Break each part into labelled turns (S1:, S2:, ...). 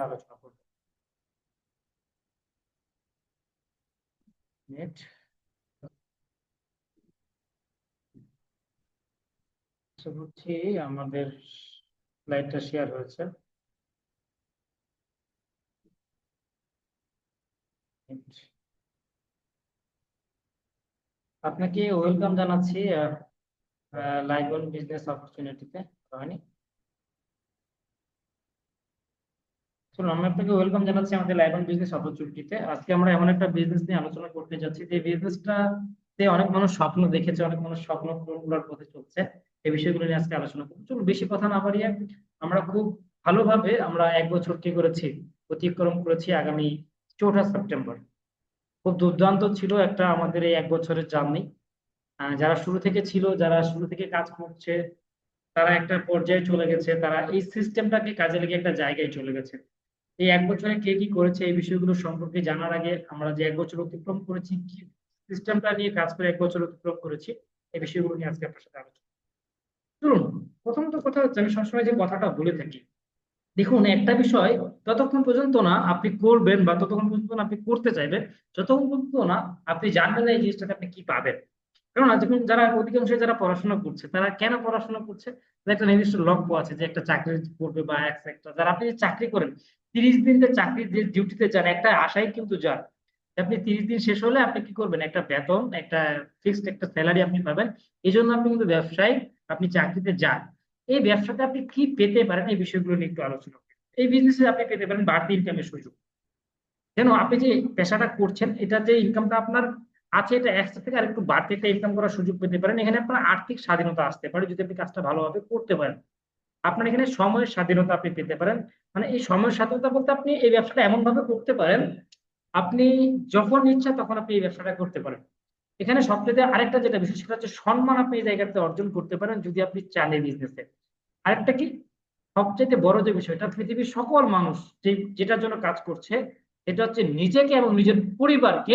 S1: আলোচনা করব। নেট করছি আমাদের স্লাইডটা শেয়ার হয়েছে। আপনাকে ওয়েলকাম জানাচ্ছি লাইভ অন বিজনেস অপরচুনিটিতে রনি চলুন আমি আপনাকে ওয়েলকাম জানাচ্ছি আমাদের লাইভ অন বিজনেস অপরচুনিটিতে আজকে আমরা এমন একটা বিজনেস নিয়ে আলোচনা করতে যাচ্ছি। যে বিজনেসটা তে অনেক মানুষ স্বপ্ন দেখেছে, অনেক মানুষ স্বপ্ন পূরণ করার পথে চলছে। এই বিষয়গুলো নিয়ে আজকে আলোচনা করব। চলুন, বেশি কথা না বাড়িয়ে আমরা খুব ভালোভাবে আমরা এক বছর কি করেছি, অতিক্রম করেছি আগামী চৌঠা সেপ্টেম্বর। খুব দুর্দান্ত ছিল একটা আমাদের এই এক বছরের জার্নি যারা শুরু থেকে ছিল, যারা শুরু থেকে কাজ করছে, তারা একটা পর্যায়ে চলে গেছে, তারা এই সিস্টেমটাকে কাজে লেগে একটা জায়গায় চলে গেছে। এই এক বছরে কে কি করেছে এই বিষয়গুলো সম্পর্কে জানার আগে আমরা যে এক বছর অতিক্রম করেছি, কি সিস্টেমটা নিয়ে কাজ করে এক বছর অতিক্রম করেছি, এই বিষয়গুলো নিয়ে আজকে আপনার সাথে আলোচনা চলুন, প্রথমত কথা হচ্ছে, আমি সবসময় যে কথাটা বলে থাকি, দেখুন, একটা বিষয় ততক্ষণ পর্যন্ত না আপনি করবেন বা ততক্ষণ পর্যন্ত না আপনি করতে চাইবেন, যতক্ষণ পর্যন্ত না আপনি জানবেন না এই জিনিসটাতে আপনি কি পাবেন। কেননা যখন যারা অধিকাংশ যারা পড়াশোনা করছে, তারা কেন পড়াশোনা করছে? একটা নির্দিষ্ট লক্ষ্য আছে যে একটা চাকরি করবে বা একটা যারা আপনি চাকরি করেন তিরিশ দিন যে চাকরি যে ডিউটিতে যান, একটা আশায় কিন্তু যান আপনি তিরিশ দিন শেষ হলে আপনি কি করবেন? একটা বেতন, একটা ফিক্সড একটা স্যালারি আপনি পাবেন। এই জন্য আপনি কিন্তু ব্যবসায়, আপনি চাকরিতে যান। এই ব্যবসাতে আপনি কি পেতে পারেন? এই বিষয়গুলো নিয়ে একটু আলোচনা এই বিজনেসে আপনি পেতে পারেন বাড়তি ইনকামের সুযোগ। কেন? আপনি যে পেশাটা করছেন, এটা যে ইনকামটা আপনার আছে, এটা একসাথে থেকে আর একটু বাড়তি একটা ইনকাম করার সুযোগ পেতে পারেন। এখানে আপনার আর্থিক স্বাধীনতা আসতে পারে, যদি আপনি কাজটা ভালোভাবে করতে পারেন। আপনার এখানে সময়ের স্বাধীনতা আপনি পেতে পারেন। মানে এই সময়ের স্বাধীনতা বলতে আপনি এই ব্যবসাটা এমন ভাবে করতে পারেন, আপনি যখন ইচ্ছা তখন আপনি এই ব্যবসাটা করতে পারেন। এখানে সবচেয়ে আরেকটা যেটা বিশেষ সেটা হচ্ছে সম্মান আপনি এই জায়গাতে অর্জন করতে পারেন যদি আপনি চান এই বিজনেসে আরেকটা কি? সবচেয়ে বড় যে বিষয়টা, পৃথিবীর সকল মানুষ যে, যেটার জন্য কাজ করছে এটা হচ্ছে নিজেকে এবং নিজের পরিবারকে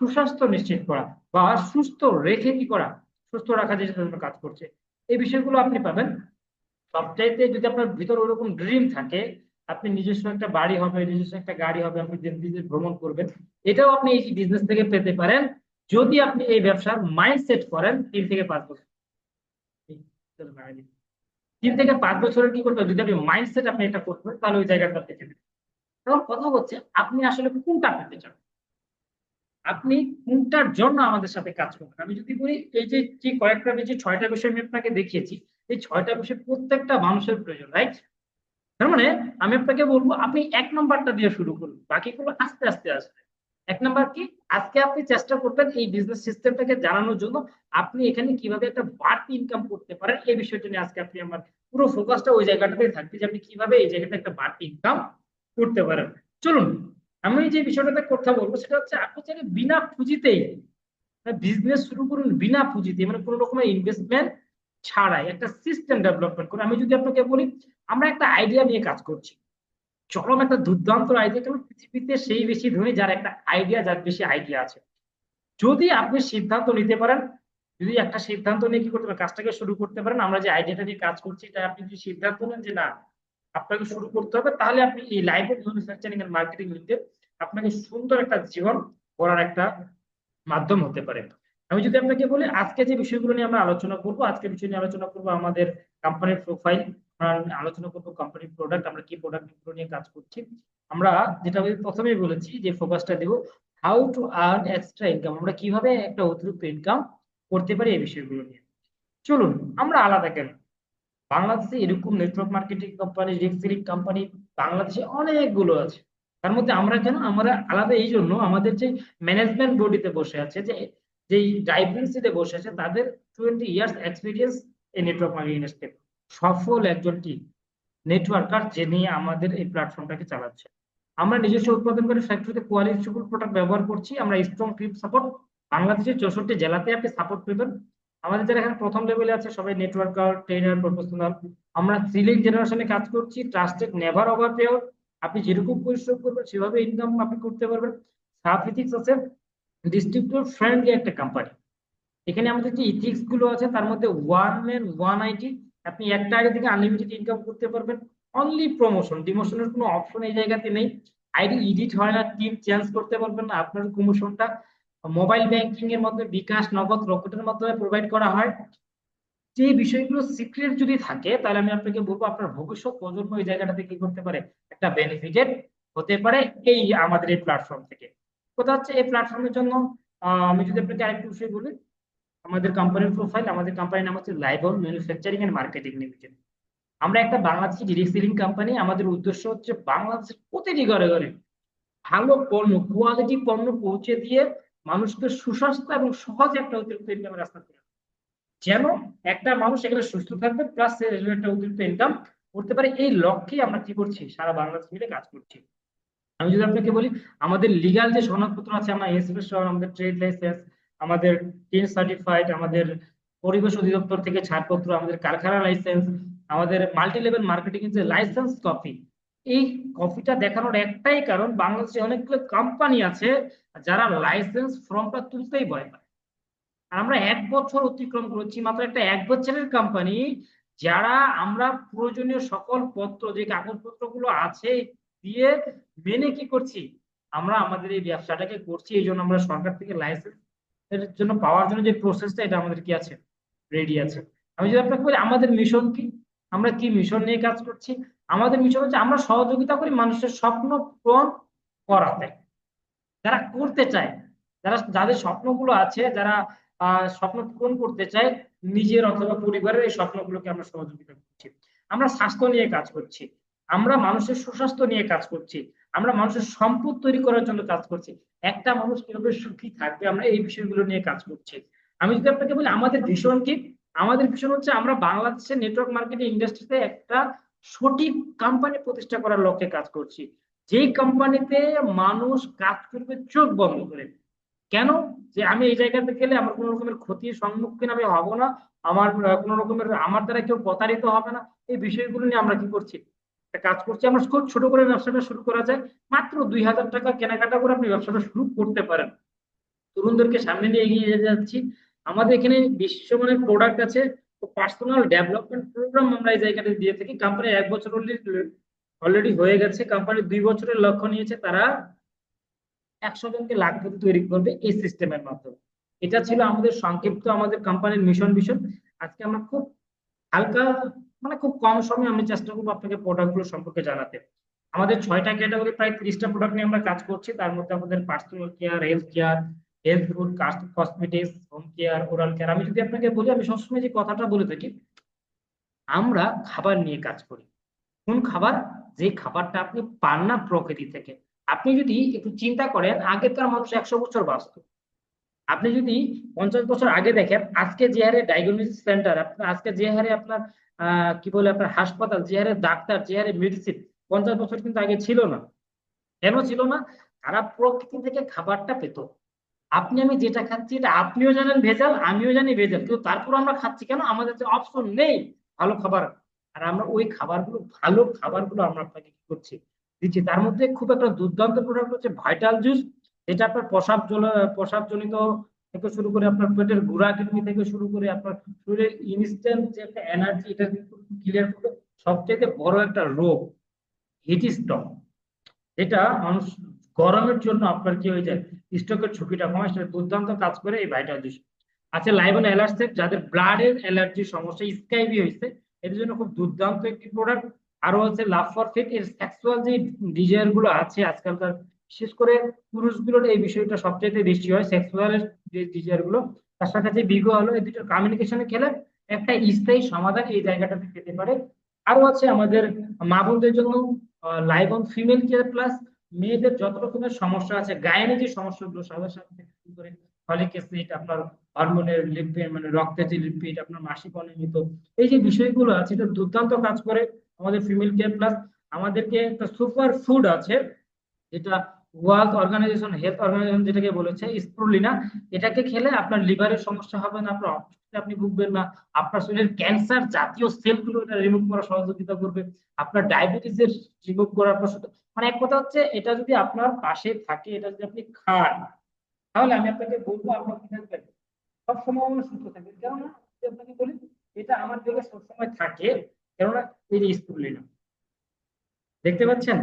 S1: সুস্বাস্থ্য নিশ্চিত করা বা সুস্থ রেখে কি করা, সুস্থ রাখা যেটার জন্য কাজ করছে। এই বিষয়গুলো আপনি পাবেন। সবচাইতে যদি আপনার ভিতর ওরকম ড্রিম থাকে, আপনি নিজস্ব একটা বাড়ি হবে, নিজস্ব একটা গাড়ি হবে, আপনি বিদেশ ভ্রমণ করবেন, এটাও আপনি এই বিজনেস থেকে পেতে পারেন। যদি আপনি এই ব্যবসার মাইন্ড সেট করেন, তিন থেকে পাঁচ বছর। তিন থেকে পাঁচ বছরের কি করবেন? যদি আপনি মাইন্ড সেট আপনি এটা করবেন, তাহলে ওই জায়গাটা পেতে পারেন এখন কথা হচ্ছে, আপনি আসলে কোনটা পেতে চান? আপনি কোনটার জন্য আমাদের সাথে কাজ করবেন? আমি যদি বলি, এই যে কয়েকটা যে ছয়টা বিষয় আমি আপনাকে দেখিয়েছি এই ছয়টা বিষয় প্রত্যেকটা মানুষের প্রয়োজন রাইট তার মানে আমি আপনাকে বলব, আপনি এক নম্বরটা দিয়ে শুরু করুন, বাকিগুলো আস্তে আস্তে আসবে। এক নম্বর কি? আজকে আপনি চেষ্টা করবেন এই বিজনেস সিস্টেমটাকে জানানোর জন্য আপনি এখানে কীভাবে একটা বাড়তি ইনকাম করতে পারেন, এই বিষয়টা নিয়ে আজকে আপনি আমার পুরো ফোকাসটা ওই জায়গাটাতেই থাকবে যে আপনি কীভাবে এই জায়গাতে একটা বাড়তি ইনকাম করতে পারেন। চলুন, আমি যে বিষয়টাতে কথা বলব সেটা হচ্ছে, আপনি চাইলে বিনা পুঁজিতেই বিজনেস শুরু করুন, বিনা পুঁজিতে মানে কোনো রকমের ইনভেস্টমেন্ট ছাড়াই একটা সিস্টেম ডেভেলপমেন্ট করে, আমি যদি আপনাকে বলি, আমরা একটা আইডিয়া নিয়ে কাজ করছি। চরম একটা দুর্দান্ত আইডিয়া কেন পৃথিবীতে সেই বেশি ধনী যার একটা আইডিয়া যার বেশি আইডিয়া আছে। যদি আপনি সিদ্ধান্ত নিতে পারেন, যদি একটা সিদ্ধান্ত নিয়ে কি করতে পারেন, কাজটাকে শুরু করতে পারেন, আমরা যে আইডিয়াটা নিয়ে কাজ করছি, এটা আপনি যদি সিদ্ধান্ত নেন যে না, আপনাকে শুরু করতে হবে, তাহলে আপনি এই library manufacturing and marketing limited আপনাকে সুন্দর একটা জীবন গড়ার একটা মাধ্যম হতে পারে। আমি যদি আপনাকে বলি, আজকে যে বিষয়গুলো নিয়ে আমরা আলোচনা করব, আজকে বিষয় নিয়ে আলোচনা করব আমাদের কোম্পানির প্রোফাইল আলোচনা করব কোম্পানির প্রোডাক্ট আমরা কি প্রোডাক্ট নিয়ে কাজ করছি। আমরা যেটা আমি প্রথমেই বলেছি যে ফোকাসটা দেবো how to earn extra income আমরা কীভাবে একটা অতিরিক্ত ইনকাম করতে পারি এই বিষয়গুলো নিয়ে। চলুন, আমরা আলাদা কেন? বাংলাদেশে এরকম নেটওয়ার্ক মার্কেটিং কোম্পানি রিক্সিলিং কোম্পানি বাংলাদেশে অনেকগুলো আছে। তার মধ্যে আমরা কেন? আমরা আলাদা এই জন্য আমাদের যে ম্যানেজমেন্ট বডিতে বসে আছে যে যেই ডাইভেন্সিতে বসে আছে, তাদের টোয়েন্টি ইয়ার্স এক্সপিরিয়েন্স এই নেটওয়ার্ক মার্কেটিং ইন্ডাস্ট্রি সফল একজন কি নেটওয়ার্কার যে নিয়ে আমাদের এই প্ল্যাটফর্মটাকে চালাচ্ছে। আমরা নিজস্ব উৎপাদন করে ফ্যাক্টরিতে কোয়ালিটি প্রোডাক্ট ব্যবহার করছি। আমরা স্ট্রং টিম সাপোর্ট বাংলাদেশের চৌষট্টি জেলাতে আপনি সাপোর্ট পেবেন। আমাদের যারা এখানে প্রথম লেভেলে আছে, সবাই নেটওয়ার্কার ট্রেনার প্রফেশনাল আমরা থ্রিলিং জেনারেশনে কাজ করছি। ট্রাস্টেড নেভার ওভার পেওর আপনি যেরকম পরিশ্রম করবেন, সেভাবে ইনকাম আপনি করতে পারবেন। সাফিথিক্স আছে। ডিস্ট্রিবিউটর ফ্রেন্ডলি একটা কোম্পানি এখানে আমাদের যে ইথিক্সগুলো আছে, তার মধ্যে ওয়ান ম্যান ওয়ান আইটি আপনি একটা আগে থেকে আনলিমিটেড ইনকাম করতে পারবেন। অনলি প্রমোশন ডিমোশনের কোনো অপশন এই জায়গাতে নেই। আইডি এডিট হয় না টিম চেঞ্জ করতে পারবেন না। আপনার প্রমোশনটা মোবাইল ব্যাংকিং এর মধ্যে বিকাশ, নগদ, রকেটের মাধ্যমে প্রোভাইড করা হয়। যে বিষয়গুলো সিক্রেট যদি থাকে, তাহলে আমি আপনাকে বলব, আপনার ভবিষ্যৎ প্রজন্ম এই জায়গাটাতে কি করতে পারে? একটা বেনিফিটেড হতে পারে এই আমাদের এই প্ল্যাটফর্ম থেকে। কোথা হচ্ছে এই প্ল্যাটফর্মের জন্য আমি যদি আপনাকে আরেকটু বিষয় বলি, আমাদের কোম্পানির প্রোফাইল আমাদের কোম্পানির নাম হচ্ছে লাইবল ম্যানুফ্যাকচারিং এন্ড মার্কেটিং লিমিটেড আমরা একটা বাংলাদেশি ডিরেক্ট সেলিং কোম্পানি আমাদের উদ্দেশ্য হচ্ছে বাংলাদেশের প্রতিটি ঘরে ঘরে ভালো পণ্য কোয়ালিটি পণ্য পৌঁছে দিয়ে মানুষকে সুস্বাস্থ্য এবং সহজ একটা অতিরিক্ত ইনকামের রাস্তা করে। যেন একটা মানুষ এখানে সুস্থ থাকবে প্লাস একটা অতিরিক্ত ইনকাম করতে পারে। এই লক্ষ্যে আমরা কি করছি? সারা বাংলাদেশ মিলে কাজ করছি। আমি যদি আপনাকে বলি, আমাদের লিগাল যে সনদপত্র আছে, আমরা এসএফএস আমাদের ট্রেড লাইসেন্স আমাদের টিন সার্টিফাইড আমাদের পরিবেশ অধিদপ্তর থেকে ছাড়পত্র, আমাদের কারখানা লাইসেন্স আমাদের মাল্টি লেভেল মার্কেটিং যে লাইসেন্স কপি এই কপিটা দেখানোর একটাই কারণ, বাংলাদেশে অনেকগুলো কোম্পানি আছে যারা লাইসেন্স ফর্মটা তুলতেই ভয় পায়। আর আমরা এক বছর অতিক্রম করেছি, মাত্র একটা এক বছরের কোম্পানি যারা আমরা প্রয়োজনীয় সকল পত্র, যে কাগজপত্রগুলো আছে দিয়ে মেনে কি করছি? আমরা আমাদের এই ব্যবসাটাকে করছি, এই জন্য আমরা সরকার থেকে লাইসেন্স এর জন্য পাওয়ার জন্য যে প্রসেসটা এটা আমাদের কি আছে? রেডি আছে। আমি যদি আপনাকে বলি, আমাদের মিশন কি? আমরা কি মিশন নিয়ে কাজ করছি? আমাদের মিশন হচ্ছে আমরা সহযোগিতা করি মানুষের স্বপ্ন পূরণ করাতে। যারা করতে চায়, যারা, যাদের স্বপ্নগুলো আছে, যারা স্বপ্ন পূরণ করতে চায়, নিজের অথবা পরিবারের এই স্বপ্নগুলোকে আমরা সহযোগিতা করছি। আমরা স্বাস্থ্য নিয়ে কাজ করছি। আমরা মানুষের সুস্বাস্থ্য নিয়ে কাজ করছি, আমরা মানুষের সম্পদ তৈরি করার জন্য কাজ করছি, একটা মানুষ কীভাবে সুখী থাকবে আমরা এই বিষয়গুলো নিয়ে কাজ করছি। আমি যদি আপনাকে বলি, আমাদের ভীষণ কি? আমাদের ভীষণ হচ্ছে আমরা বাংলাদেশের নেটওয়ার্ক মার্কেটিং ইন্ডাস্ট্রিতে একটা সঠিক কোম্পানি প্রতিষ্ঠা করার লক্ষ্যে কাজ করছি। যেই কোম্পানিতে মানুষ কাজ করবে চোখ বন্ধ করে। কেন? যে আমি এই জায়গাতে গেলে আমার কোনো রকমের ক্ষতির সম্মুখীন আমি হব না, আমার কোনো রকমের, আমার দ্বারা কেউ প্রতারিত হবে না, এই বিষয়গুলো নিয়ে আমরা কি করছি? একটা কাজ করছি, আমরা খুব ছোট করে ব্যবসাটা শুরু করা যায়। মাত্র দুই হাজার টাকা কেনাকাটা করে আপনি ব্যবসাটা শুরু করতে পারেন। তরুণদেরকে সামনে নিয়ে এগিয়ে যাচ্ছি। আমাদের এখানে বিশ্বমানের প্রোডাক্ট আছে। পার্সোনাল ডেভেলপমেন্ট প্রোগ্রাম আমরা এই জায়গাটা দিয়ে থাকি। কোম্পানি এক বছর অলরেডি হয়ে গেছে। কোম্পানি দুই বছরের লক্ষ্য নিয়েছে তারা একশো জনকে লাখপতি তৈরি করবে এই সিস্টেমের মাধ্যমে। এটা ছিল আমাদের সংক্ষিপ্ত আমাদের কোম্পানির মিশন ভিশন আজকে আমরা খুব হালকা মানে খুব কম সময়ে আমি চেষ্টা করব আপনাকে প্রোডাক্টগুলো সম্পর্কে জানাতে। আমাদের ছয়টা ক্যাটাগরি প্রায় তিরিশটা প্রোডাক্ট নিয়ে আমরা কাজ করছি। তার মধ্যে আমাদের personal care health care health food cosmetics home care oral care আমি যদি আপনাকে বলি, আমি সবসময় যে কথাটা বলে থাকি, আমরা খাবার নিয়ে কাজ করি। কোন খাবার? যে খাবারটা আপনি পান না প্রকৃতি থেকে। আপনি যদি একটু চিন্তা করেন আগেকার মানুষ একশো বছর বাঁচত। আপনি যদি পঞ্চাশ বছর আগে দেখেন, আজকে যে হারে ডায়াগনোসিস সেন্টার আপনার আজকে যে হারে আপনার কি বলে আপনার হাসপাতাল, যে হারে ডাক্তার, যে হারে মেডিসিন পঞ্চাশ বছর কিন্তু আগে ছিল না। কেন ছিল না? তারা প্রকৃতি থেকে খাবারটা পেত। আপনি আমি যেটা খাচ্ছি, এটা আপনিও জানেন ভেজাল, আমিও জানি ভেজাল, কিন্তু তারপর আমরা খাচ্ছি কেন? আমাদের যে অপশন নেই ভালো খাবার। আর আমরা ওই খাবারগুলো, ভালো খাবারগুলো আমরা আপনাকে কি করছি? দিচ্ছি। তার মধ্যে খুব একটা দুর্দান্ত প্রোডাক্ট হচ্ছে ভাইটাল জুস যেটা আপনার প্রসাব জল প্রসাব জনিত থেকে শুরু করে আপনার পেটের গুড়া কৃমি থেকে শুরু করে আপনার শরীরের ইনস্ট্যান্ট যে একটা এনার্জি এটা ক্লিয়ার করবে সবচেয়ে বড় একটা রোগ হিট স্ট্রোক এটা মানুষ গরমের জন্য আপনার কি হয়ে যায়? স্ট্রোকের ঝুঁকিটা কমায়, সেটা দুর্দান্ত কাজ করে এই ভাইটাল জুস আচ্ছা লাইভন অ্যালার্সেপ যাদের ব্লাডের অ্যালার্জির সমস্যা স্কাইবি হয়েছে, এদের জন্য খুব দুর্দান্ত একটি প্রোডাক্ট আরও হচ্ছে লাভ ফর ফিট এর সেক্সুয়াল যে ডিজায়ারগুলো আছে আজকালকার বিশেষ করে পুরুষগুলোর এই বিষয়টা সবচেয়ে বেশি হয় সেক্সুয়াল যে ডিজায়ারগুলো, তার সাথে যে বিগো হলো, এই দুটোর কমিউনিকেশনে খেলে একটা স্থায়ী সমাধান এই জায়গাটাতে পেতে পারে। আরও আছে আমাদের মা বোনদের জন্য live on female care plus মেয়েদের যত রকমের সমস্যা আছে গায়েনে যে সমস্যাগুলো সবার সাথে করে। ফলিক অ্যাসিড আপনার হরমোনের লিপিড মানে রক্তের যে লিপিড আপনার মাসিক অনিয়মিত, এই যে বিষয়গুলো আছে, এটা দুর্দান্ত কাজ করে আমাদের ফিমেল কেয়ার প্লাস আমাদেরকে একটা সুপার ফুড আছে, যেটা ওয়ার্ল্ড অর্গানাইজেশন হেলথ অর্গানাইজেশন যেটাকে বলেছে স্প্রুলিনা এটাকে খেলে আপনার লিভারের সমস্যা হবে না, আপনার আপনি ভুগবেন না, আপনার শরীরের ক্যান্সার জাতীয় সেলগুলো এটা রিমুভ করা সহযোগিতা করবে, আপনার ডায়াবেটিসের রিমুভ করার পর মানে এক কথা হচ্ছে, এটা যদি আপনার পাশে থাকে, এটা যদি আপনি খান, তাহলে আমি আপনাকে বলব, আপনার কি থাকবেন? সবসময় সুস্থ থাকবেন, কেননা আপনাকে বলি, এটা আমার দেহে সবসময় থাকে, কেননা এই যে স্প্রুলিনা দেখতে পাচ্ছেন?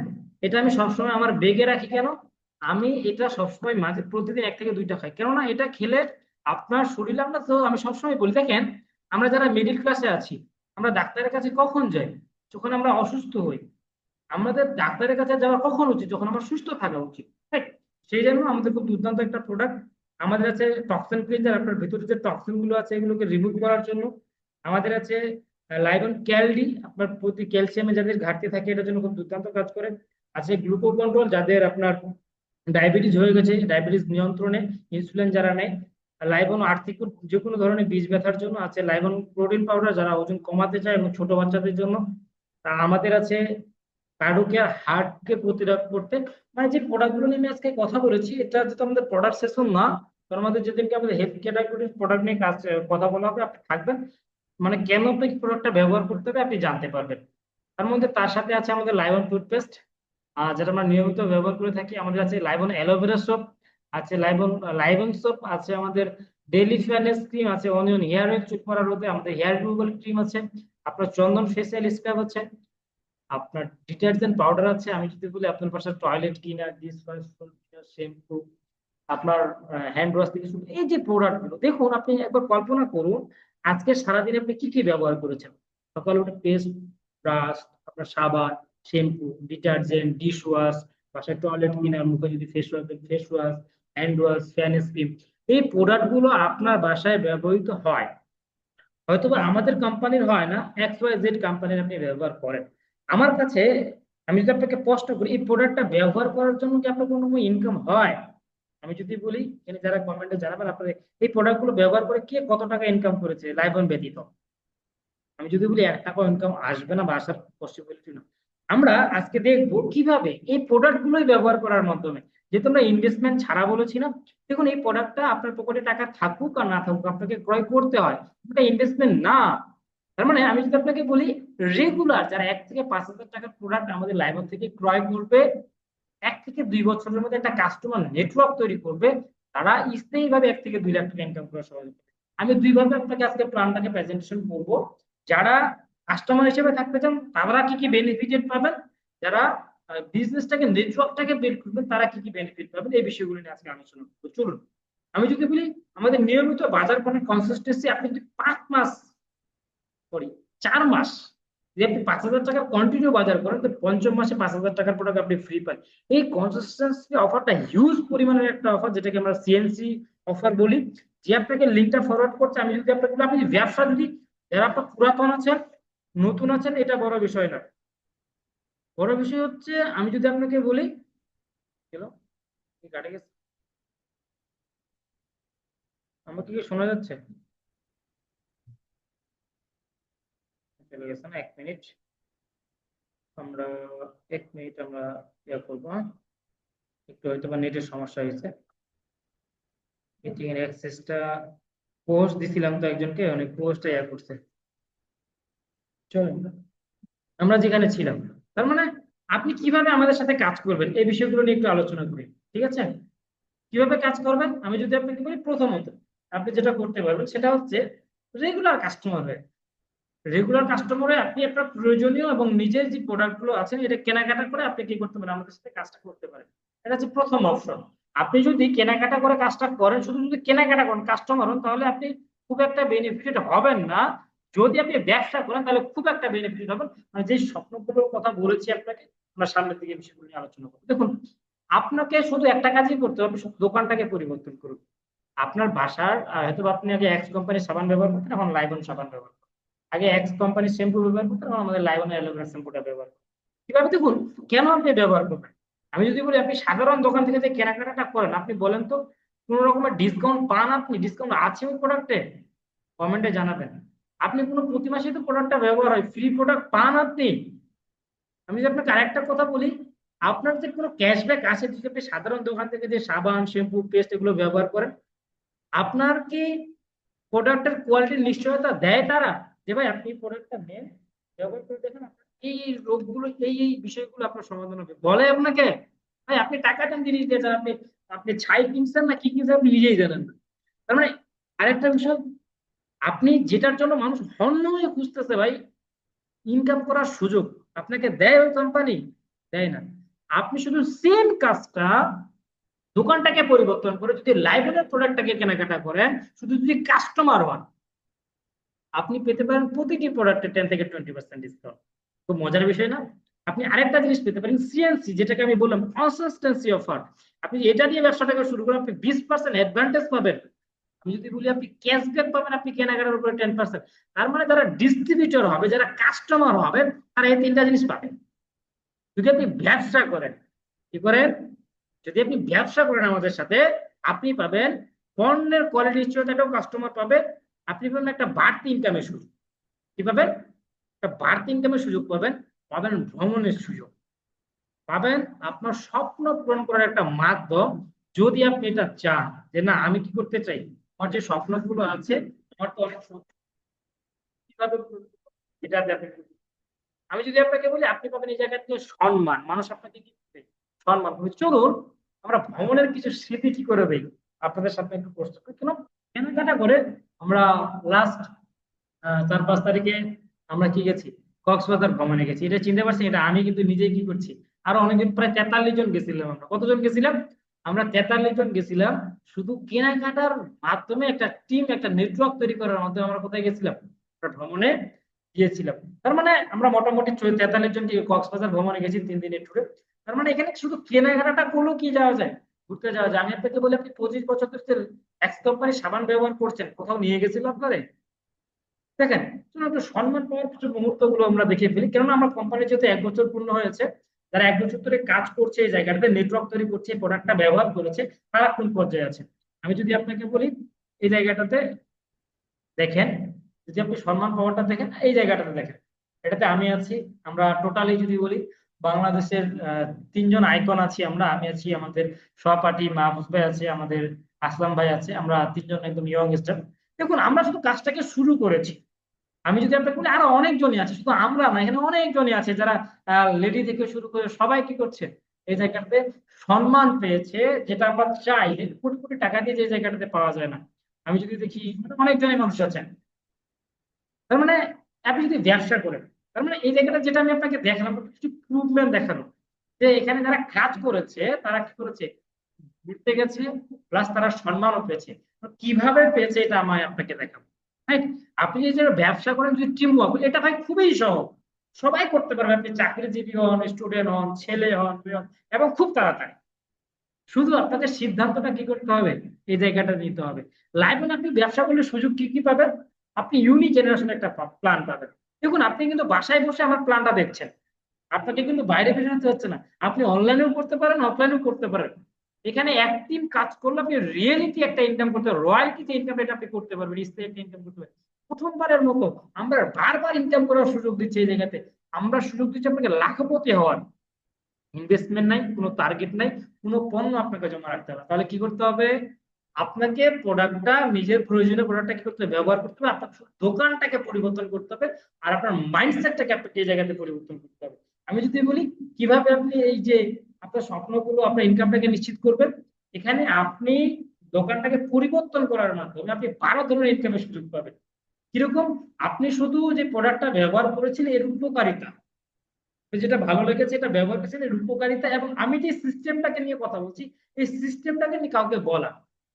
S1: এটা আমি সবসময় আমার বেগে রাখি কেন? আমি এটা সবসময় মাঝে, প্রতিদিন এক থেকে দুইটা খাই। কেননা এটা খেলে আপনার শরীরে আমরা তো, আমি সবসময় বলি, দেখেন, আমরা যারা মিডিল ক্লাসে আছি, আমরা ডাক্তারের কাছে কখন যাই? যখন আমরা অসুস্থ হই। আমাদের ডাক্তারের কাছে যাওয়া কখন উচিত? যখন আমরা সুস্থ থাকা উচিত? সেই জন্য আমাদের খুব দুর্দান্ত একটা প্রোডাক্ট আমাদের আছে টক্সিন ক্লিনজার আপনার ভিতরে যে টক্সিনগুলো আছে, এগুলোকে রিমুভ করার জন্য। আমাদের আছে লাইবন ক্যালডি আপনার প্রতি ক্যালসিয়ামে যাদের ঘাটতি থাকে, এটার জন্য খুব দুর্দান্ত কাজ করে। আছে গ্লুকো কন্ট্রোল যাদের আপনার ডায়াবেটিস হয়ে গেছে, ডায়াবেটিস নিয়ন্ত্রণে ইনসুলিন যারা নেয়, লাইবন আর্থিক যে কোনো ধরনের বীজ ব্যথার জন্য আছে, লাইবন প্রোটিন পাউডার যারা ওজন কমাতে চায় এবং ছোট বাচ্চাদের জন্য, তা আমাদের আছে কার্ডোকেয়ার হার্টকে প্রতিরোধ করতে। মানে যে প্রোডাক্টগুলো নিয়ে আমি আজকে কথা বলেছি, এটা যেহেতু আমাদের প্রোডাক্ট সেশন না কারণ আমাদের যেদিনকে আমাদের হেলথ ক্যাটাগরির প্রোডাক্ট নিয়ে কাজ, কথা বলা হবে, আপনি থাকবেন। মানে কেন প্রোডাক্টটা ব্যবহার করতে হবে, আপনি জানতে পারবেন। তার মধ্যে তার সাথে আছে আমাদের লাইবন টুথপেস্ট যেটা আমরা নিয়মিত ব্যবহার করে থাকি, আমাদের আছে লাইবন অ্যালোভেরা সোপ আছে লাইবন লাইবন সোপ আছে আমাদের ডেইলি ফেয়ারনেস ক্রিম আছে অনিয়ন হেয়ার অয়েল চুপ করার রোদে আমাদের হেয়ার রিমুভাল ক্রিম আছে, আপনার চন্দন ফেসিয়াল স্ক্রাব আছে, আপনার ডিটারজেন্ট পাউডার আছে, আমি যদি বলি আপনার পাশে টয়লেট ক্লিনার ডিশওয়াশ শ্যাম্পু আপনার হ্যান্ড ওয়াশ থেকে শুরু এই যে প্রোডাক্টগুলো, দেখুন আপনি একবার কল্পনা করুন, আজকে সারাদিন আপনি কি কি ব্যবহার করেছেন? সকালে উঠে পেস্ট ব্রাশ আপনার সাবান শ্যাম্পু ডিটারজেন্ট ডিশ ওয়াশ বাসায় টয়লেট ক্লিনার মুখে যদি face wash face wash hand wash fan স্ক্রিম এই প্রোডাক্টগুলো আপনার বাসায় ব্যবহৃত হয়। হয়তোবা আমাদের কোম্পানির হয় না এক্স ওয়াই জেড কোম্পানির আপনি ব্যবহার করেন। আমার কাছে, আমি যদি আপনাকে প্রশ্ন করি, এই প্রোডাক্টটা ব্যবহার করার জন্য কি আপনার কোনো ইনকাম হয়? আমি যদি বলি, এখানে যারা কমেন্টে জানাবেন আপনাদের এই প্রোডাক্টগুলো ব্যবহার করে কে কত টাকা ইনকাম করেছে অন ব্যতীত? আমি যদি বলি, এক টাকা ইনকাম আসবে না বা আসার পসিবিলিটি না। আমরা আজকে দেখব কীভাবে এই প্রোডাক্ট গুলোই ব্যবহার করার মাধ্যমে। যেহেতু আমরা ইনভেস্টমেন্ট ছাড়া বলেছি না, দেখুন এই প্রোডাক্টটা আপনার পকেটে টাকা থাকুক আর না থাকুক, আপনাকে ক্রয় করতে হয়। এটা ইনভেস্টমেন্ট না। তার মানে আমি যদি আপনাকে বলি রেগুলার যারা এক থেকে পাঁচ হাজার টাকার প্রোডাক্ট আমাদের লাইভন থেকে ক্রয় করবে, এক থেকে দুই বছরের মধ্যে একটা কাস্টমার নেটওয়ার্ক তৈরি করবে, তারা স্থায়ী ভাবে এক থেকে দুই লাখ টাকা ইনকাম করা সহজ আমি দুইভাবে আপনাকে আজকে প্ল্যানটাকে প্রেজেন্টেশন করব। যারা কাস্টমার হিসেবে থাকতে চান, তারা কি কি বেনিফিটেড পাবেন? যারা বিজনেসটাকে নেটওয়ার্কটাকে বিল্ড করবেন, তারা কি কি বেনিফিট পাবেন? এই বিষয়গুলো নিয়ে আজকে আলোচনা করব। চলুন, আমি যদি বলি, আমাদের নিয়মিত বাজার করার কনসিস্টেন্সি আপনি যদি পাঁচ মাস করি, চার মাস, যদি আপনি পাঁচ হাজার টাকার কন্টিনিউ বাজার করেন, তো পঞ্চম মাসে পাঁচ হাজার টাকার প্রোডাক্ট আপনি ফ্রি পান। এই কনসিস্টেন্সি অফারটা হিউজ পরিমাণের একটা অফার যেটাকে আমরা সিএনসি অফার বলি। যে আপনাকে লিঙ্কটা ফরওয়ার্ড করছে, আমি যদি আপনাকে আপনি ব্যবসা যদি, যারা আপনার পুরাতন আছেন নতুন আছেন, এটা বড় বিষয় না বড় বিষয় হচ্ছে, আমি যদি আপনাকে বলি কাটে গেছে। আমাকে কি শোনা যাচ্ছে? চলে গেছে না এক মিনিট আমরা, এক মিনিট আমরা ইয়া করব হ্যাঁ? একটু হয়তো বা নেটের সমস্যা হয়েছে। মিটিং এর অ্যাক্সেসটা পোস্ট দিছিলাম তো একজনকে অনেক পোস্টটা ইয়া করছে। আমরা যেখানে ছিলাম। তার মানে আপনি কীভাবে আমাদের সাথে কাজ করবেন এই বিষয়গুলো নিয়ে একটু আলোচনা করি, ঠিক আছে? কীভাবে কাজ করবেন? আমি যদি আপনাকে বলি প্রথমত আপনি যেটা করতে পারবেন সেটা হচ্ছে রেগুলার কাস্টমার হয়ে রেগুলার কাস্টমারে আপনি আপনার প্রয়োজনীয় এবং নিজের যে প্রোডাক্টগুলো আছে এটা কেনাকাটা করে আপনি কি করতে পারেন? আমাদের সাথে কাজটা করতে পারেন। এটা হচ্ছে প্রথম অপশন আপনি যদি কেনাকাটা করে কাজটা করেন, শুধু যদি কেনাকাটা করেন কাস্টমার হন, তাহলে আপনি খুব একটা বেনিফিট হবেন না। যদি আপনি ব্যবসা করেন, তাহলে খুব একটা বেনিফিট হবেন মানে যে স্বপ্নগুলোর কথা বলেছি আপনাকে, আমরা সামনের দিকে বিষয়গুলো নিয়ে আলোচনা করব। দেখুন, আপনাকে শুধু একটা কাজই করতে হবে দোকানটাকে পরিবর্তন করুন। আপনার বাসার হয়তো আপনি আগে এক্স কোম্পানির সাবান ব্যবহার করতেন, এখন লাইবন সাবান ব্যবহার করেন। আগে এক্স কোম্পানির শ্যাম্পু ব্যবহার করতেন, এখন আমাদের লাইবন অ্যালোভেরা শ্যাম্পুটা ব্যবহার করেন। কীভাবে? দেখুন, কেন আপনি ব্যবহার করবেন? আমি যদি বলি, আপনি সাধারণ দোকান থেকে যে কেনাকাটাটা করেন, আপনি বলেন তো, কোন রকমের ডিসকাউন্ট পান আপনি? ডিসকাউন্ট আছে ওই প্রোডাক্টে কমেন্টে জানাবেন। আপনি কোনো প্রতি মাসে তো প্রোডাক্টটা ব্যবহার হয় ফ্রি প্রোডাক্ট পান আপনি। আমি যদি আপনাকে আরেকটা কথা বলি, আপনার যে কোনো ক্যাশব্যাক আছে যদি আপনি সাধারণ দোকান থেকে যে সাবান শ্যাম্পু পেস্ট এগুলো ব্যবহার করেন, আপনার কি প্রোডাক্টের কোয়ালিটির নিশ্চয়তা দেয় তারা? যে ভাই, আপনি প্রোডাক্টটা নেন, ব্যবহার করে দেখেন এই এই রোগগুলো, এই এই বিষয়গুলো আপনার সমাধান হবে। বলে আপনাকে, ভাই, আপনি টাকা দেন জিনিস দিয়েছেন আপনি আপনি ছাই কিনছেন না কি কিনছেন আপনি নিজেই জানেন না। তার মানে আরেকটা বিষয় আপনি যেটার জন্য মানুষ হন্য হয়ে খুঁজতেছে ভাই ইনকাম করার সুযোগ, আপনাকে দেয় ওই কোম্পানি দেয় না। আপনি শুধু সেম কাজটা দোকানটাকে পরিবর্তন করে, যদি লাইব্রেরির প্রোডাক্টটাকে কেনাকাটা করেন, শুধু যদি কাস্টমার হন, আপনি পেতে পারেন প্রতিটি প্রোডাক্টে টেন থেকে টোয়েন্টি পার্সেন্ট ডিসকাউন্ট খুব মজার বিষয় না? আপনি আরেকটা জিনিস পেতে পারেন সিএনসি যেটাকে আমি বললাম কনসিস্টেন্সি অফার আপনি এটা দিয়ে ব্যবসাটাকে শুরু করেন, আপনি বিশ পার্সেন্ট অ্যাডভান্টেজ পাবেন। আমি যদি বলি আপনি ক্যাশব্যাক পাবেন, আপনি কেনাকাটার উপরে টেন পার্সেন্ট তার মানে যারা ডিস্ট্রিবিউটর হবে, যারা কাস্টমার হবে, তারা এই তিনটা জিনিস পাবেন। যদি আপনি ব্যবসা করেন, কি করেন? যদি আপনি ব্যবসা করেন আমাদের সাথে, আপনি পাবেন পণ্যের কোয়ালিটি নিশ্চয়তাটাও কাস্টমার পাবে আপনি পাবেন একটা বাড়তি ইনকামের সুযোগ। কি পাবেন? একটা বাড়তি ইনকামের সুযোগ পাবেন। পাবেন ভ্রমণের সুযোগ। পাবেন আপনার স্বপ্ন পূরণ করার একটা মাধ্যম। যদি আপনি এটা চান, যে না, আমি কি করতে চাই? আমার যে স্বপ্নগুলো আছে আমার তো অনেক। কীভাবে এটা আমি যদি আপনাকে বলি, আপনি পাবেন এই জায়গাতে সম্মান, মানুষ আপনাকে কি করবে? সম্মান। চলুন, আমরা ভ্রমণের কিছু স্মৃতি কি করে দেই আপনাদের সাথে একটু প্রশ্ন করি। কেন কেনাকাটা করে আমরা লাস্ট চার পাঁচ তারিখে আমরা কি গেছি? কক্সবাজার ভ্রমণে গেছি। এটা চিনতে পারছি এটা আমি কিন্তু নিজেই কি করছি? আরও অনেকদিন, প্রায় তেতাল্লিশ জন গেছিলাম আমরা। কতজন গেছিলাম? আমরা তেতাল্লিশ জন গেছিলাম, শুধু কেনাকাটার মাধ্যমে একটা টিম একটা নেটওয়ার্ক তৈরি করার মাধ্যমে আমরা কোথায় গেছিলাম? ভ্রমণে গিয়েছিলাম। তার মানে আমরা মোটামুটি তেতাল্লিশ জন কক্সবাজার ভ্রমণে গেছি তিন দিনের ট্যুরে তার মানে এখানে শুধু কেনাকাটাটা করলেও কি যাওয়া যায়? ঘুরতে যাওয়া যায়। আমি আপনাকে বলি, আপনি পঁচিশ বছর ধরে এক্স কোম্পানি সাবান ব্যবহার করছেন, কোথাও নিয়ে গেছিল আপনারে? দেখেন সম্মান পাওয়ার কিছু মুহূর্তগুলো আমরা দেখে ফেলি। কেননা আমার কোম্পানি যেহেতু এক বছর পূর্ণ হয়েছে যারা এক বছর ধরে কাজ করছে এই জায়গাটাতে নেটওয়ার্ক তৈরি করছে প্রোডাক্টটা ব্যবহার করেছে, তারা কোন পর্যায়ে আছে? আমি যদি আপনাকে বলি, এই জায়গাটাতে দেখেন, যদি আপনি সম্মান পাওয়ারটা দেখেন, এই জায়গাটাতে দেখেন। এটাতে আমি আছি, আমরা টোটালি যদি বলি, বাংলাদেশের তিনজন আইকন আছি আমরা। আমি আছি আমাদের সহপাঠী মাহফুজ ভাই আছে, আমাদের আসলাম ভাই আছে, আমরা তিনজন একদম ইয়ং স্টার দেখুন, আমরা শুধু কাজটাকে শুরু করেছি। আমি যদি আপনাকে বলি, আরও অনেকজনই আছে, শুধু আমরা না, এখানে অনেকজনই আছে যারা লেডি থেকে শুরু করে সবাই কি করছে? এই জায়গাটাতে সম্মান পেয়েছে, যেটা আমরা চাই। কোটি কোটি টাকা দিয়ে যে জায়গাটাতে পাওয়া যায় না। আমি যদি দেখি অনেকজনই মানুষ আছেন তার মানে আপনি যদি ব্যবসা করেন, তার মানে এই জায়গাটা যেটা আমি আপনাকে দেখালাম কিছু প্রুভমেন্ট দেখানো যে এখানে যারা কাজ করেছে, তারা কি করেছে? ঘুরতে গেছে প্লাস তারা সম্মানও পেয়েছে। কীভাবে পেয়েছে এটা আমায় আপনাকে দেখাবো? আপনি যে ব্যবসা করেন, যদি টিম ওয়ার্ক এটা ভাই খুবই সহজ। সবাই করতে পারবে, আপনি চাকরিজীবী হন স্টুডেন্ট হন, ছেলে হন এবং খুব তাড়াতাড়ি। শুধু আপনাদের সিদ্ধান্তটা কি করতে হবে? এই জায়গাটা নিতে হবে। লাইফে আপনি ব্যবসা করলে সুযোগ কি কি পাবেন? আপনি ইউনিক জেনারেশন একটা প্ল্যান পাবেন। দেখুন, আপনি কিন্তু বাসায় বসে আমার প্ল্যানটা দেখছেন। আপনাকে কিন্তু বাইরে বেরোতে হচ্ছে না। আপনি অনলাইনেও করতে পারেন অফলাইনেও করতে পারেন। এখানে এক টিম কাজ করলে আপনি রিয়েলিটি একটা ইনকাম করতে পারবেন। রয়্যালটি যে ইনকাম এটা আপনি করতে পারবেন, স্থায়ী একটা ইনকাম করতে পারবেন। প্রথমবারের মতো আমরা বারবার ইনকাম করার সুযোগ দিচ্ছি এই জায়গাতে। আমরা সুযোগ দিচ্ছি আপনাকে লাখপতি হওয়ার। ইনভেস্টমেন্ট নাই, কোনো টার্গেট নাই, কোনো পণ্য আপনাকে জমা রাখতে হবে তাহলে কি করতে হবে? আপনাকে প্রোডাক্টটা নিজের প্রয়োজনীয় প্রোডাক্টটা কি করতে হবে? ব্যবহার করতে হবে। আপনার দোকানটাকে পরিবর্তন করতে হবে। আর আপনার মাইন্ডসেটটাকে আপনাকে এই জায়গাতে পরিবর্তন করতে হবে। আমি যদি বলি, কীভাবে আপনি এই যে আপনার স্বপ্নগুলো, আপনার ইনকামটাকে নিশ্চিত করবেন? এখানে আপনি দোকানটাকে পরিবর্তন করার মাধ্যমে আপনি বারো ধরনের ইনকামের সুযোগ পাবেন। কীরকম? আপনি শুধু যে প্রোডাক্টটা ব্যবহার করেছেন, এর উপকারিতা। যেটা ভালো লেগেছে, এটা ব্যবহার করেছেন, এর উপকারিতা এবং আমি যে সিস্টেমটাকে নিয়ে কথা বলছি, এই সিস্টেমটাকে নিয়ে কাউকে বলা।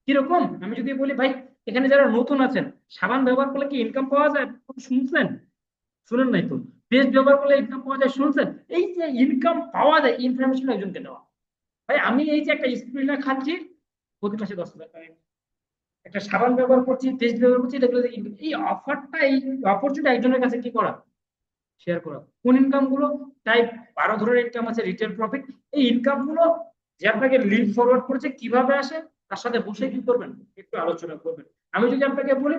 S1: কীরকম? আমি যদি বলি, ভাই, এখানে যারা নতুন আছেন, সাবান ব্যবহার করলে কি ইনকাম পাওয়া যায়? শুনছেন? শুনেন নাই তো? পেস্ট ব্যবহার করলে ইনকাম পাওয়া যায়, শুনছেন? এই যে ইনকাম পাওয়া যায় ইনফরমেশন একজনকে দেওয়া। ভাই, আমি এই যে একটা স্প্রিনার খাচ্ছি প্রতি মাসে দশ হাজার টাকা একটা সাবান ব্যবহার করছি, পেস্ট ব্যবহার করছি এগুলো এই অফারটা এই অপরচুনিটি একজনের কাছে কি করা? শেয়ার করা। কোন ইনকামগুলো? টাইপ বারো ধরনের ইনকাম আছে রিটেল প্রফিট এই ইনকামগুলো যে আপনাকে লিঙ্ক ফরওয়ার্ড করেছে, কীভাবে আসে, তার সাথে বসে কি করবেন? একটু আলোচনা করবেন। আমি যদি আপনাকে বলি,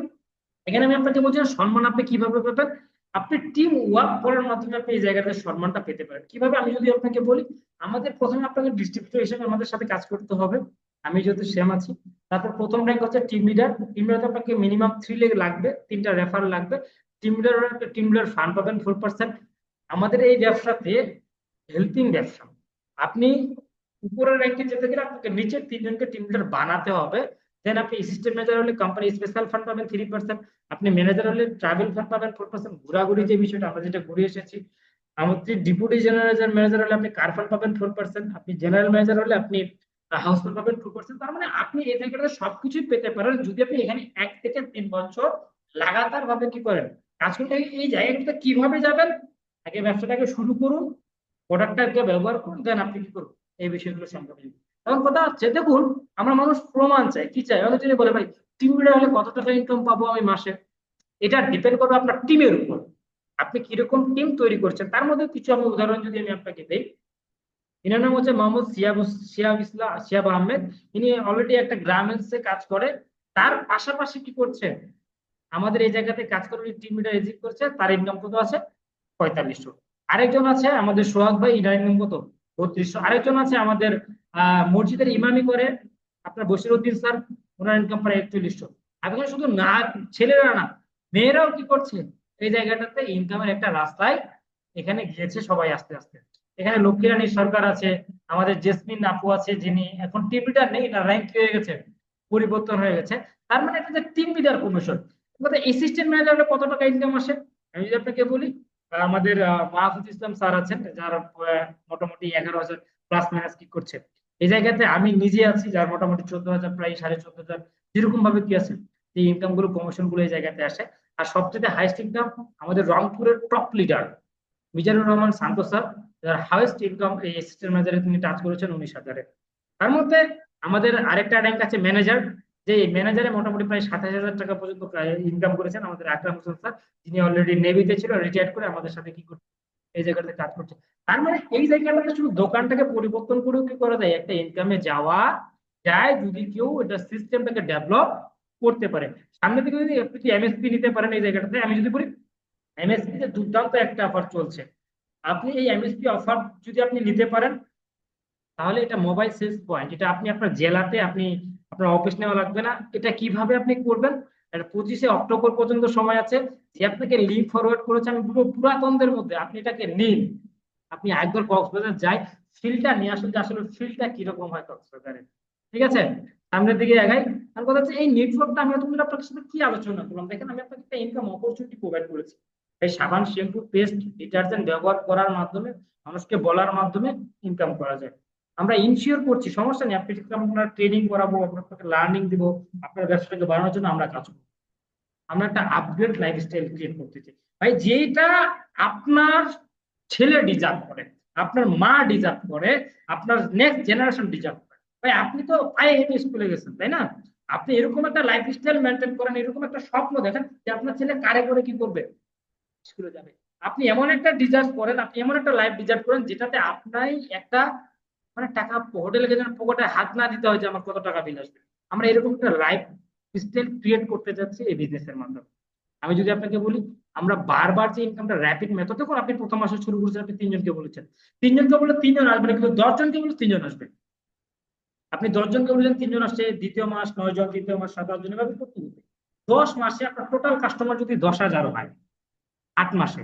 S1: এখানে আমি আপনাকে বলছি সম্মান আপনি কীভাবে পাবেন? আপনি টিম ওয়ার্ক করার মাধ্যমে আপনি এই জায়গাতে সম্মানটা পেতে পারেন। কীভাবে আমি যদি আপনাকে বলি, আমাদের প্রথমে আপনাকে ডিস্ট্রিবিউটর হিসেবে আমাদের সাথে কাজ করতে হবে। আমি যেহেতু সেম আছি, তারপর প্রথম র্যাঙ্ক হচ্ছে টিম লিডার টিম লিডার আপনাকে মিনিমাম থ্রি লেগ লাগবে, তিনটা রেফার লাগবে। টিম লিডার একটা টিম লিডার ফান্ড পাবেন ফোর পার্সেন্ট আমাদের এই ব্যবসাতে হেল্পিং ব্যবসা। আপনি উপরের র্যাঙ্কে যেতে গেলে আপনাকে নিচের তিনজনকে টিম লিডার বানাতে হবে। দেন আপনি অ্যাসিস্ট্যান্ট ম্যানেজার হলে কোম্পানি স্পেশাল ফান্ড পাবেন থ্রি পার্সেন্ট আপনি ম্যানেজার হলে ট্রাভেল ফান্ড পাবেন ফোর পার্সেন্ট ঘোরাঘুরি যে বিষয়টা, আমরা যেটা ঘুরে এসেছি, আমাদের ডিপুটি জেনারেল ম্যানেজার হলে আপনি কার ফান্ড পাবেন ফোর পার্সেন্ট আপনি জেনারেল ম্যানেজার হলে আপনি হাউস ফান্ড পাবেন টু পার্সেন্ট তার মানে আপনি এই জায়গাটাতে সবকিছুই পেতে পারেন। যদি আপনি এখানে এক থেকে তিন বছর লাগাতার ভাবে কি করেন, কাজ করতে এই জায়গাটাতে কীভাবে যাবেন, আগে ব্যবসাটাকে শুরু করুন প্রোডাক্টটাকে ব্যবহার করুন দেন আপনি কি করুন, এই বিষয়গুলো সম্পর্কে। এখন কথা হচ্ছে, দেখুন, আমরা মানুষ প্রমাণ চাই, কি চাই? অনেক যদি বলে, ভাই টিম লিডার হলে কত টাকা ইনকাম পাবো আমি মাসে? এটা ডিপেন্ড করবে আপনার টিমের উপর। আপনি কীরকম টিম তৈরি করছেন? তার মধ্যে কিছু আমি উদাহরণ যদি আমি আপনাকে দেই। এনার নাম হচ্ছে মোহাম্মদ সিয়াব সিয়াব ইসলাম সিয়াব আহমেদ। ইনি অলরেডি একটা গ্রামেন্সে কাজ করে। তার পাশাপাশি কি করছে? আমাদের এই জায়গাতে কাজ করে টিম লিডার এজিট করছে, তার ইনকাম কত আছে? পঁয়তাল্লিশশো। আরেকজন আছে, আমাদের সোহাগ ভাই, ইনার ইনকাম কত? বত্রিশশো আরেকজন আছে আমাদের মসজিদের ইমামি করে। আপনার বসির উদ্দিন স্যার, ওনার ইনকাম প্রায় একচল্লিশশো এখন শুধু না, ছেলেরা না, মেয়েরাও কি করছে? এই জায়গাটাতে ইনকামের একটা রাস্তায় এখানে গিয়েছে সবাই আস্তে আস্তে। এখানে লক্ষ্মীরানী সরকার আছে, আমাদের জেসমিন আপু আছে যিনি, এখন টিম লিডার নেই, না র্যাঙ্ক হয়ে গেছে, পরিবর্তন হয়ে গেছে। তার মানে এটা যে team leader commission assistant manager কত টাকা ইনকাম আসে? আমি যদি আপনাকে বলি আমাদের মাহফুজ ইসলাম স্যার আছেন, যার মোটামুটি এগারো হাজার প্লাস মাইনাস কি করছে। এই জায়গাতে আমি নিজে আছি, যার মোটামুটি চোদ্দ হাজার, প্রায় সাড়ে চোদ্দ হাজার, যেরকম ভাবে কি আছে, এই ইনকামগুলো কমিশনগুলো এই জায়গাতে আসে। আর সবচেয়ে হাইস্ট ইনকাম আমাদের রংপুরের top leader Mizanur Rahman Shanto sir, যার হাইয়েস্ট ইনকাম এই অ্যাসিস্ট্যান্ট ম্যানেজারে তিনি টাচ করেছেন উনিশ হাজারে। তার মধ্যে আমাদের আরেকটা র্যাঙ্ক আছে ম্যানেজার যে এই ম্যানেজারে মোটামুটি প্রায় সাতাশ হাজার টাকা পর্যন্ত প্রায় ইনকাম করেছেন আমাদের আকরাম হোসেন স্যার। যিনি অলরেডি নেভিতে ছিল রিটায়ার করে আমাদের সাথে কি করছে, এই জায়গাতে কাজ করছে। তার মানে এই জায়গাটাতে শুধু দোকানটাকে পরিবর্তন করেও কি করা যায়? একটা ইনকামে যাওয়া যায় যদি কেউ এটা সিস্টেমটাকে ডেভেলপ করতে পারে। সামনে থেকে যদি আপনি এমএসপি নিতে পারেন এই জায়গাটাতে, আমি যদি বলি এমএসপি তে দুর্দান্ত একটা অফার চলছে। আপনি এই এমএসপি অফার যদি আপনি নিতে পারেন, তাহলে এটা মোবাইল সেলস পয়েন্ট এটা আপনি আপনার জেলাতে আপনি আপনার অফিস নেওয়া লাগবে না। এটা কীভাবে আপনি করবেন? এটা পঁচিশে অক্টোবর পর্যন্ত সময় আছে। যে আপনাকে লিঙ্ক ফরওয়ার্ড করেছে, আমি পুরো পুরাতনদের মধ্যে আপনি এটাকে নিন। আপনি একবার কক্সবাজার যাই ফিলটা নিয়ে আসুন যে আসলে ফিলটা কীরকম হয় কক্সবাজারে। ঠিক আছে? সামনের দিকে আগাই। আর কথা হচ্ছে এই নেটওয়ার্কটা আমি তুমি আপনার সাথে কি আলোচনা করলাম? দেখেন, আমি আপনাকে একটা ইনকাম অপরচুনিটি প্রোভাইড করেছি। এই সাবান শ্যাম্পু পেস্ট ডিটারজেন্ট ব্যবহার করার মাধ্যমে, মানুষকে বলার মাধ্যমে ইনকাম করা যায়। আমরা ইনশিওর করছি, সমস্যা নেই, আপনি আমরা ট্রেনিং করাবো, আপনার আপনাকে লার্নিং দিব, আপনার ব্যবসাটাকে বাড়ানোর জন্য আমরা কাজ করব। আমরা একটা আপগ্রেড লাইফস্টাইল ক্রিয়েট করতে চাই। ভাই যেটা আপনার ছেলে ডিজার্ভ করে, আপনার মা ডিজার্ভ করে, আপনার নেক্সট জেনারেশন ডিজার্ভ করে। ভাই, আপনি তো পায়ে হেঁটে স্কুলে গেছেন, তাই না? আপনি এরকম একটা লাইফস্টাইল মেনটেন করেন, এরকম একটা স্বপ্ন দেখেন যে আপনার ছেলে কারে করে কি করবে? স্কুলে যাবে। আপনি এমন একটা ডিজার্ভ করেন, আপনি এমন একটা লাইফ ডিজার্ভ করেন যেটাতে আপনারই একটা মানে টাকা হোটেলে গেলে পকেটে হাত না দিতে হয় যে আমার কত টাকা বিল আসবে। আমরা এরকম একটা লাইফ স্টাইল ক্রিয়েট করতে যাচ্ছি এই বিজনেসের মাধ্যমে। আমি যদি আপনাকে বলি, আমরা বারবার যে ইনকামটা র্যাপিড মেথড দেখুন আপনি প্রথম মাসে শুরু করেছেন, আপনি তিনজনকে বলেছেন। তিনজনকে বলে তিনজন আসবে না, কিন্তু দশজনকে বলে তিনজন আসবে। আপনি দশজনকে বললেন তিনজন আসছে, দ্বিতীয় মাস নয় জন তৃতীয় মাস, সাত জন এভাবে করতে হবে দশ মাসে আপনার টোটাল কাস্টমার যদি দশ হাজার হয়, আট মাসে,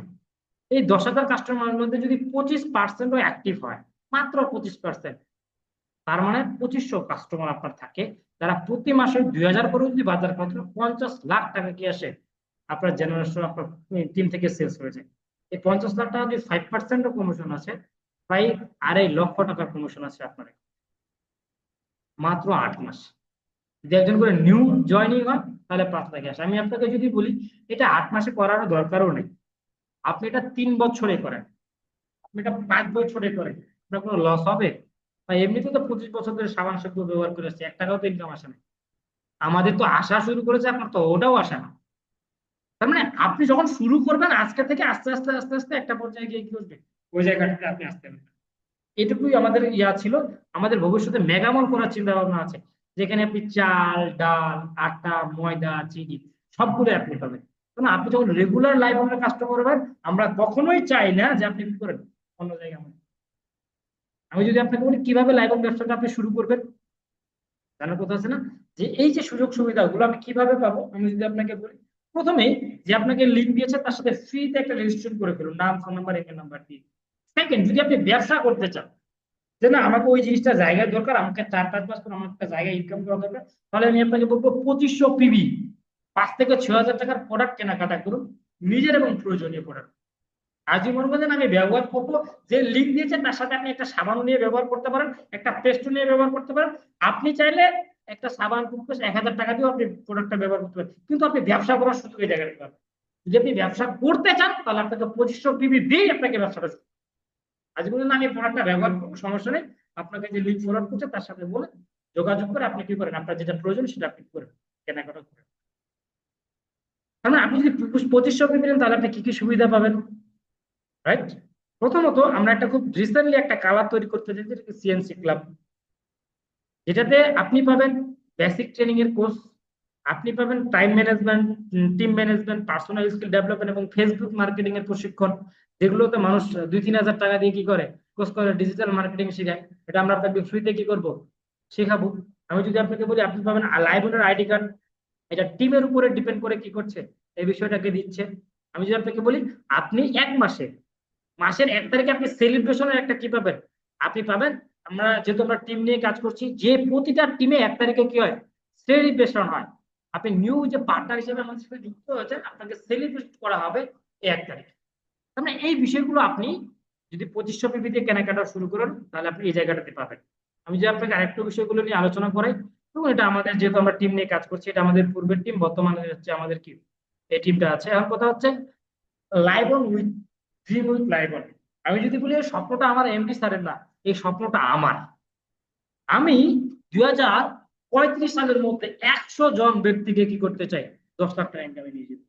S1: এই দশ হাজার কাস্টমারের মধ্যে যদি পঁচিশ পার্সেন্টও অ্যাক্টিভ হয় মাত্র পঁচিশ পার্সেন্ট তার মানে পঁচিশশো কাস্টমার আপনার থাকে, যারা প্রতি মাসে দুই হাজার করে যদি বাজার করতে পঞ্চাশ লাখ টাকা কি আসে? আপনার জেনারেশন আপনার টিম থেকে সেলস হয়ে যায় এই পঞ্চাশ লাখ টাকা যদি ফাইভ পার্সেন্টও কমিশন আছে প্রায় আড়াই লক্ষ টাকার প্রমোশন আছে আপনার। মাত্র আট মাস। যদি একজন করে নিউ জয়নিং হয়, তাহলে পাঁচ লাখে আসে। আমি আপনাকে যদি বলি, এটা আট মাসে করার দরকারও নেই। আপনি এটা তিন বছরে করেন। আপনি এটা পাঁচ বছরে করেন। আপনার কোনো লস হবে? বা এমনিতে তো পঁচিশ বছর ধরে সাবান শ্যাম্পু ব্যবহার করে আসছে এক টাকাও তো ইনকাম আসে না আমাদের তো আসা শুরু করেছে আপনার তো ওটাও আসে না। তার মানে আপনি যখন শুরু করবেন, আজকে থেকে আস্তে আস্তে আস্তে আস্তে একটা পর্যায়ে গিয়ে কি করবে? ওই জায়গাটাতে আপনি আসতে পারবেন। এটুকুই আমাদের ইয়া ছিল। আমাদের ভবিষ্যতে মেগামল করার চিন্তা ভাবনা আছে। যেখানে আপনি চাল, ডাল, আটা, ময়দা, চিনি সবগুলো আপনি পাবেন। কারণ আপনি যখন রেগুলার লাইফ আমরা কাস্টমার হবেন, আমরা কখনোই চাই না যে আপনি কি করেন? অন্য জায়গায় আমি যদি আপনাকে বলি কীভাবে লাইভ ব্যবসাটা আপনি শুরু করবেন জানার কথা আছে না? যে এই যে সুযোগ সুবিধাগুলো আমি কীভাবে পাবো, আমি যদি আপনাকে বলি, প্রথমে যে আপনাকে লিঙ্ক দিয়েছে, তার সাথে ফ্রিতে একটা রেজিস্ট্রেশন করে ফেলুন, নাম ফোন নাম্বার ইমেল নাম্বার দিয়ে। সেকেন্ড যদি আপনি ব্যবসা করতে চান, যে না, আমাকে ওই জিনিসটা জায়গায় দরকার, আমাকে চার, পাঁচ মাস পর আমার একটা জায়গায় ইনকাম করা দরকার, তাহলে আমি আপনাকে বলব পঁচিশশো পিবি পাঁচ থেকে ছয় হাজার টাকার প্রোডাক্ট কেনাকাটা করুন, নিজের এবং প্রয়োজনীয় প্রোডাক্ট করেন আমি ব্যবহার করব, যে লিঙ্ক দিয়েছে তার সাথে আপনি একটা সাবান নিয়ে ব্যবহার করতে পারেন, একটা পেস্ট নিয়ে ব্যবহার করতে পারেন। আপনি চাইলে একটা সাবান টুথপেস্ট এক হাজার টাকা দিয়েও আপনি প্রোডাক্টটা ব্যবহার করতে পারেন। কিন্তু আপনি ব্যবসা করার সুযোগ এই জায়গাটা পাবেন। যদি আপনি ব্যবসা করতে চান, তাহলে আপনাকে পঁচিশশো পিবি দিয়েই আপনাকে ব্যবসাটা শুরু হবে। আমি প্রোডাক্টটা ব্যবহার করব, সমস্যা নেই। আপনাকে যে লিঙ্ক ফরওয়ার্ড করছে, তার সাথে বলে যোগাযোগ করে আপনি কি করেন? আপনার যেটা প্রয়োজন সেটা আপনি করেন কেনাকাটা করেন মানে আপনি যদি পঁচিশশো পিবি নেন, তাহলে আপনি কি কি সুবিধা পাবেন? রাইট প্রথমত আমরা একটা খুব রিসেন্টলি একটা কালার তৈরি করতে চাই সিএনসি ক্লাব যেটাতে আপনি পাবেন বেসিক ট্রেনিং এর কোর্স আপনি পাবেন time management team management personal skill development এবং ফেসবুক মার্কেটিং এর প্রশিক্ষণ। যেগুলোতে মানুষ দুই, তিন হাজার টাকা দিয়ে কি করে? কোর্স করে ডিজিটাল মার্কেটিং শেখায়। এটা আমরা আপনাকে ফ্রিতে কি করব? শেখাবো। আমি যদি আপনাকে বলি, আপনি পাবেন লাইব্রেরির আইডি কার্ড এটা টিমের উপরে ডিপেন্ড করে কি করছে? এই বিষয়টাকে দিচ্ছে। আমি যদি আপনাকে বলি, আপনি এক মাসে মাসের এক তারিখে আপনি সেলিব্রেশনের একটা কি পাবেন? আপনি পাবেন, আমরা যেহেতু আমরা টিম নিয়ে কাজ করছি, যে প্রতিটা টিমে এক তারিখে কি হয়? সেলিব্রেশন হয়। আপনি নিউ যে পার্টনার হিসেবে আমাদের সাথে যুক্ত হয়েছেন, আপনাকে সেলিব্রেট করা হবে এই এক তারিখে। তার মানে এই বিষয়গুলো আপনি যদি পঁচিশশো পিপি দিয়ে কেনাকাটা শুরু করেন, তাহলে আপনি এই জায়গাটাতে পাবেন। আমি যে আপনাকে আরেকটু বিষয়গুলো নিয়ে আলোচনা করাই, এবং এটা আমাদের যেহেতু আমরা টিম নিয়ে কাজ করছি, এটা আমাদের পূর্বের টিম বর্তমানে হচ্ছে আমাদের কি? এই টিমটা আছে। এখন কথা হচ্ছে live on with dream live আমি যদি বলি স্বপ্নটা আমার এমডি স্যারের না, এই স্বপ্নটা আমার। আমি দুই হাজার পঁয়ত্রিশ সালের মধ্যে একশো জন ব্যক্তিকে কি করতে চাই? দশ লাখ টাকা ইনকামে নিয়ে যেতে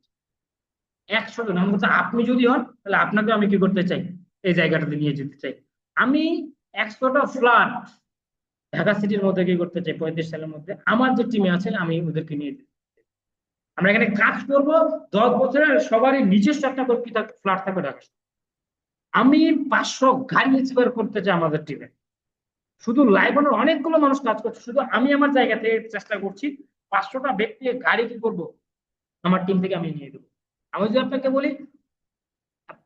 S1: একশো জন। আমি আপনি যদি হন, তাহলে আপনাকে আমি কি করতে চাই? এই জায়গাটাতে নিয়ে যেতে চাই। আমি একশোটা ফ্ল্যাট ঢাকা সিটির মধ্যে কি করতে চাই? পঁয়ত্রিশ সালের মধ্যে আমার যে টিমে আছে, আমি ওদেরকে নিয়ে যেতে। আমরা এখানে কাজ করব, দশ বছরের সবারই নিজস্ব একটা করে ফ্ল্যাট থাকবে ঢাকা। আমি পাঁচশো গাড়ি করতে চাই আমাদের টিমে শুধু লাইভনের অনেকগুলো মানুষ কাজ করছে, শুধু আমি আমার জায়গা থেকে চেষ্টা করছি, পাঁচশোটা ব্যক্তি গাড়ি কি করব, আমার টিম থেকে আমি নিয়ে দেবো আমি যদি আপনাকে বলি,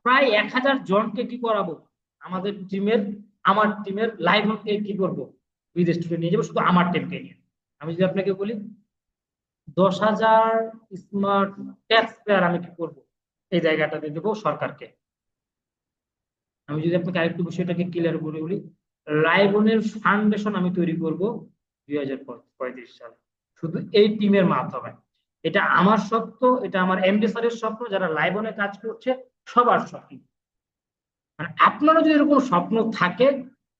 S1: প্রায় এক হাজার জনকে কি করাবো, আমাদের টিমের আমার টিমের লাইভ কি করব, বিদেশ টুরে নিয়ে যাব, শুধু আমার টিমকে নিয়ে। আমি যদি আপনাকে বলি, দশ হাজার স্মার্ট ট্যাক্স পেয়ার আমি কি করব, এই জায়গাটাতে দেবো সরকারকে। আমি যদি আপনাকে আরেকটু বিষয়টাকে ক্লিয়ার করে বলি লাইবনের ফাউন্ডেশন আমি তৈরি করব দুই হাজার পঁয়ত্রিশ সালে। শুধু এই টিমের মাধ্যমে। এটা আমার স্বপ্ন, এটা আমার এমডি স্যারের স্বপ্ন, যারা লাইবনে কাজ করছে, সবার স্বপ্ন। মানে আপনারও যদি এরকম স্বপ্ন থাকে,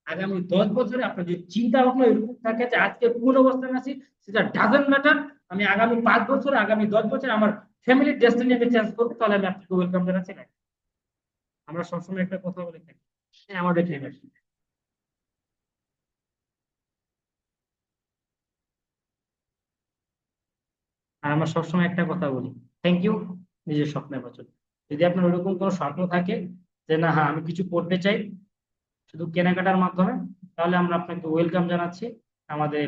S1: আগামী দশ বছরে আপনার যদি চিন্তা ভাবনা এরকম থাকে যে আজকে কোন অবস্থানে আছি, সেটা ডাজেন্ট ম্যাটার আমি আগামী পাঁচ বছর, আগামী দশ বছর আমার ফ্যামিলির ডেস্টিনি আমি চেঞ্জ করব, তাহলে আমি আপনাকে ওয়েলকাম জানাচ্ছি। না আমরা সবসময় একটা কথা বলে থাকি। হ্যাঁ আমাদের আছে আর আমরা সবসময় একটা কথা বলি থ্যাংক ইউ নিজের স্বপ্নের বছর যদি আপনার ওরকম কোনো স্বপ্ন থাকে যে, না হ্যাঁ আমি কিছু করতে চাই শুধু কেনাকাটার মাধ্যমে, তাহলে আমরা আপনাকে ওয়েলকাম জানাচ্ছি। আমাদের